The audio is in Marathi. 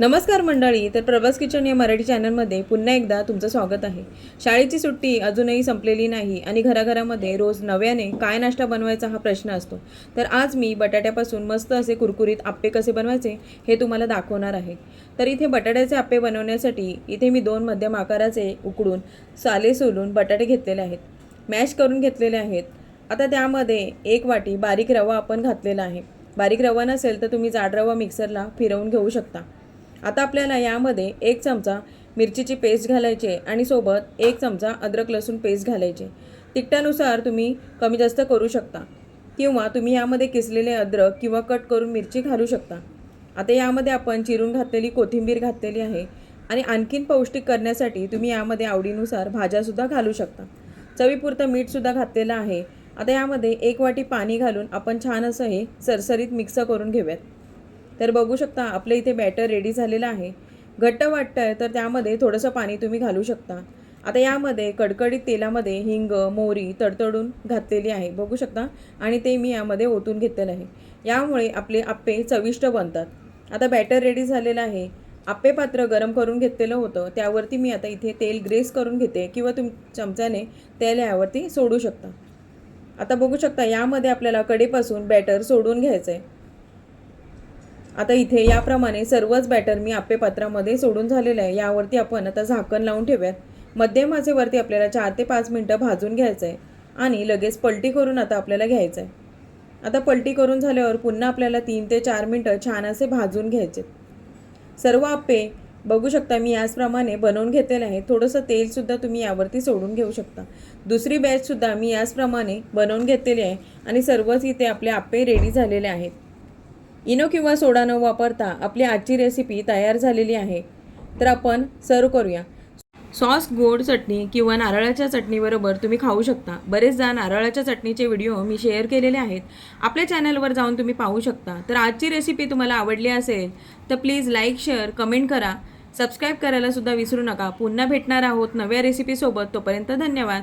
नमस्कार मंडळी तर प्रभास किचन या मराठी चॅनलमध्ये पुन्हा एकदा तुमचं स्वागत आहे. शाळेची सुट्टी अजूनही संपलेली नाही आणि घराघरामध्ये रोज नव्याने काय नाश्ता बनवायचा हा प्रश्न असतो. तर आज मी बटाट्यापासून मस्त असे कुरकुरीत आप्पे कसे बनवायचे हे तुम्हाला दाखवणार आहे. तर इथे बटाट्याचे आप्पे बनवण्यासाठी इथे मी दोन मध्यम आकाराचे उकडून साले सोलून बटाटे घेतलेले आहेत. मॅश करून घेतलेले आहेत. आता त्यामध्ये एक वाटी बारीक रवा आपण घातलेला आहे. बारीक रवा नसेल तर तुम्ही जाड रवा मिक्सरला फिरवून घेऊ शकता. आता आपल्याला यामध्ये एक चमचा मिरचीची पेस्ट घालायची आहे आणि सोबत एक चमचा अद्रक लसूण पेस्ट घालायची. तिखटानुसार तुम्ही कमी जास्त करू शकता. किंवा तुम्ही यामध्ये किसलेले अद्रक किंवा कट करून मिरची घालू शकता. आता यामध्ये आपण चिरून घातलेली कोथिंबीर घातलेली आहे आणि आणखीन पौष्टिक करण्यासाठी तुम्ही यामध्ये आवडीनुसार भाज्यासुद्धा घालू शकता. चवीपुरतं मीठसुद्धा घातलेलं आहे. आता यामध्ये एक वाटी पाणी घालून आपण छान असं हे सरसरीत मिक्स करून घेऊयात. तर बघू शकता आपलं इथे बॅटर रेडी झालेलं आहे. घट्ट वाटतं आहे तर त्यामध्ये थोडंसं पाणी तुम्ही घालू शकता. आता यामध्ये कडकडीत तेलामध्ये हिंग मोहरी तडतडून घातलेली आहे. बघू शकता. आणि ते मी यामध्ये ओतून घेतलेलं आहे. यामुळे आपले आप्पे चविष्ट बनतात. आता बॅटर रेडी झालेलं आहे. आप्पे पात्र गरम करून घेतलेलं होतं. त्यावरती मी आता इथे तेल ग्रेस करून घेते किंवा तुम चमच्याने तेल यावरती सोडू शकता. आता बघू शकता यामध्ये आपल्याला कडेपासून बॅटर सोडून घ्यायचं आहे आता इथे याप्रमाणे सर्वच बॅटर मी आप्पे पात्रामध्ये सोडून झालेलं आहे. यावरती आपण आता झाकण लावून ठेवूयात. मध्यम आचेवरती आपल्याला चार ते पाच मिनटं भाजून घ्यायचं आहे आणि लगेच पलटी करून आता आपल्याला घ्यायचं आहे आता पलटी करून झाल्यावर पुन्हा आपल्याला तीन ते चार मिनटं छान असे भाजून घ्यायचे सर्व आप्पे बघू शकता मी याचप्रमाणे बनवून घेतलेलं आहे. थोडंसं तेलसुद्धा तुम्ही यावरती सोडून घेऊ शकता. दुसरी बॅचसुद्धा मी याचप्रमाणे बनवून घेतलेली आहे आणि सर्वच इथे आपले आप्पे रेडी झालेले आहेत. इनो किंवा सोडा न वापरता आपली आजची रेसिपी तयार झालेली आहे. तर आपण सर्व करूया. सॉस गोड चटणी किंवा नारळाच्या चटणीबरोबर तुम्ही खाऊ शकता. बरेचदा नारळाच्या चटणीचे व्हिडिओ मी शेअर केलेले आहेत. आपल्या चॅनलवर जाऊन तुम्ही पाहू शकता. तर आजची रेसिपी तुम्हाला आवडली असेल तर प्लीज लाईक शेअर कमेंट करा. सबस्क्राईब करायला सुद्धा विसरू नका. पुन्हा भेटणार आहोत नव्या रेसिपीसोबत तोपर्यंत धन्यवाद.